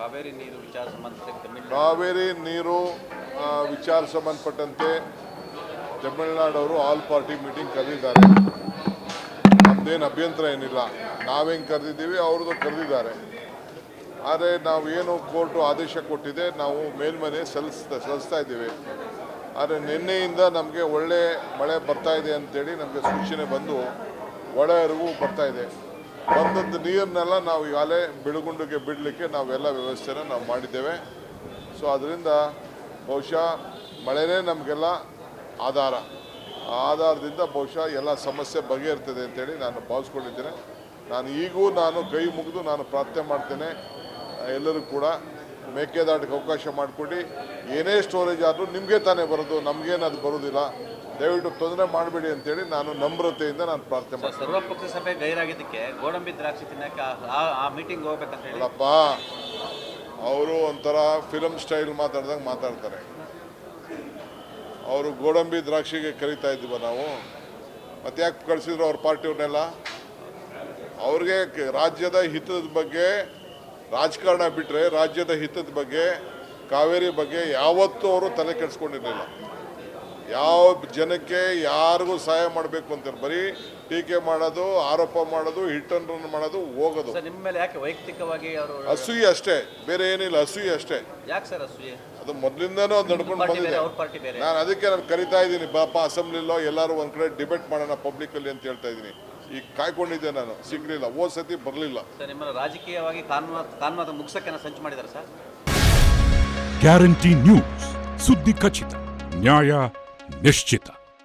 ಕಾವೇರಿ ನೀರು ವಿಚಾರ ಸಂಬಂಧಪಟ್ಟಂತೆ ತಮಿಳುನಾಡು. ತಮಿಳುನಾಡವರು ಆಲ್ ಪಾರ್ಟಿ ಮೀಟಿಂಗ್ ಕರೆದಿದ್ದಾರೆ. ನಮ್ದೇನು ಅಭ್ಯಂತರ ಏನಿಲ್ಲ. ನಾವೇನು ಕರೆದಿದ್ದೀವಿ, ಅವ್ರದ್ದು ಕರೆದಿದ್ದಾರೆ. ಆದರೆ ನಾವು ಏನು ಕೋರ್ಟು ಆದೇಶ ಕೊಟ್ಟಿದೆ, ನಾವು ಮೇಲ್ಮನೆ ಸಲ್ಲಿಸ್ತಾ ಸಲ್ಲಿಸ್ತಾ ಇದ್ದೀವಿ. ಆದರೆ ನಿನ್ನೆಯಿಂದ ನಮಗೆ ಒಳ್ಳೆ ಮಳೆ ಬರ್ತಾ ಇದೆ ಅಂತೇಳಿ ನಮಗೆ ಸೂಚನೆ ಬಂದು, ಒಳ ಅರಿವು ಬರ್ತಾ ಇದೆ. ಬಂದದ್ದು ನೀರನ್ನೆಲ್ಲ ನಾವು ಈಗಾಗಲೇ ಬಿಳುಗುಂಡಿಗೆ ಬಿಡಲಿಕ್ಕೆ ನಾವೆಲ್ಲ ವ್ಯವಸ್ಥೆನ ನಾವು ಮಾಡಿದ್ದೇವೆ. ಸೊ ಅದರಿಂದ ಬಹುಶಃ ಮಳೆನೇ ನಮಗೆಲ್ಲ ಆಧಾರ. ಆಧಾರದಿಂದ ಬಹುಶಃ ಎಲ್ಲ ಸಮಸ್ಯೆ ಬಗೆಹರ್ತದೆ ಅಂತೇಳಿ ನಾನು ಭಾವಿಸ್ಕೊಂಡಿದ್ದೇನೆ. ನಾನು ಈಗೂ ನಾನು ಕೈ ಮುಗಿದು ನಾನು ಪ್ರಾರ್ಥನೆ ಮಾಡ್ತೇನೆ. ಎಲ್ಲರೂ ಕೂಡ ಮೇಕೆದಾಟಕ್ಕೆ ಅವಕಾಶ ಮಾಡಿಕೊಡಿ. ಏನೇ ಸ್ಟೋರೇಜ್ ಆದರೂ ನಿಮಗೆ ತಾನೇ ಬರೋದು, ನಮಗೇನು ಅದು ಬರೋದಿಲ್ಲ. ದಯವಿಟ್ಟು ತೊಂದರೆ ಮಾಡಬೇಡಿ ಅಂತೇಳಿ ನಾನು ನಮ್ರತೆಯಿಂದ ನಾನು ಪ್ರಾರ್ಥನೆ ಮಾಡ್ತೀನಿ. ಸರ್ವಪಕ್ಷ ಸಭೆ ಗೈರಾಗಿದ್ದಕ್ಕೆ ಗೋಡಂಬಿ ದ್ರಾಕ್ಷಿ ತಿನ್ನಕ್ಕೆ ಆ- ಮೀಟಿಂಗ್ ಹೋಗ್ಬೇಕಂತ ಅವರು ಒಂಥರ ಫಿಲಮ್ ಸ್ಟೈಲ್ ಮಾತಾಡ್ದಂಗೆ ಮಾತಾಡ್ತಾರೆ. ಅವರು ಗೋಡಂಬಿ ದ್ರಾಕ್ಷಿಗೆ ಕರಿತಾ ಇದ್ವ ನಾವು? ಮತ್ತೆ ಯಾಕೆ ಕಳಿಸಿದ್ರು ಅವ್ರ ಪಾರ್ಟಿಯವ್ರನ್ನೆಲ್ಲ ಅವ್ರಿಗೆ ರಾಜ್ಯದ ಹಿತದ ಬಗ್ಗೆ ರಾಜಕಾರಣ ಬಿಟ್ಟರೆ ರಾಜ್ಯದ ಹಿತದ ಬಗ್ಗೆ ಕಾವೇರಿ ಬಗ್ಗೆ ಯಾವತ್ತೂ ಅವರು ತಲೆ ಕೆಡಿಸ್ಕೊಂಡಿರಲಿಲ್ಲ. ಯಾವ ಜನಕ್ಕೆ ಯಾರಿಗೂ ಸಹಾಯ ಮಾಡಬೇಕು ಅಂತ ಬರೀ ಟೀಕೆ ಮಾಡೋದು ಆರೋಪ ಮಾಡೋದು ಹಿಟ್ ಅಂಡ್ ರನ್ ಮಾಡೋದು ಹೋಗೋದು. ಸರ್ ನಿಮ್ಮ ಮೇಲೆ ಯಾಕೆ ವೈಯಕ್ತಿಕವಾಗಿ ಅವರು ಅಸೂಯಿ ಅಷ್ಟೇ ಬೇರೆ ಏನಿಲ್ಲ ಅಸೂಯಿ ಅಷ್ಟೇ. ಯಾಕೆ ಸರ್ ಅಸೂಯೆ? ಅದು ಮೊದಲಿಂದನೂ ಅದು ನಡ್ಕೊಂಡು ಬಂದಿದೆ. ಅವ್ರ ಪಾರ್ಟಿ ಬೇರೆ. ನಾನು ಅದಕ್ಕೆ ನಾನು ಕರಿತಾ ಇದ್ದೀನಿ ಬಾಪ ಅಸೆಂಬ್ಲಿಲೋ ಎಲ್ಲರೂ ಒಂದು ಕಡೆ ಡಿಬೇಟ್ ಮಾಡೋಣ ಪಬ್ಲಿಕಲ್ಲಿ ಅಂತ ಹೇಳ್ತಾ ಇದ್ದೀನಿ. ಈಗ ಕಾಯ್ಕೊಂಡಿದ್ದೆ ನಾನು ಸಿಗಲಿಲ್ಲ ಹೋದ ಸತಿ ಬರಲಿಲ್ಲ. ಸರ್ ನಿಮ್ಮನ್ನು ರಾಜಕೀಯವಾಗಿ ಕಾನೂನು ಕಾನೂನು ಮುಗಿಸಕ್ಕೆ ಸಂಚು ಮಾಡಿದ್ದಾರೆ ಸರ್? ಗ್ಯಾರಂಟಿ ನ್ಯೂಸ್ ಸುದ್ದಿ ಖಚಿತ ನ್ಯಾಯ Mestita.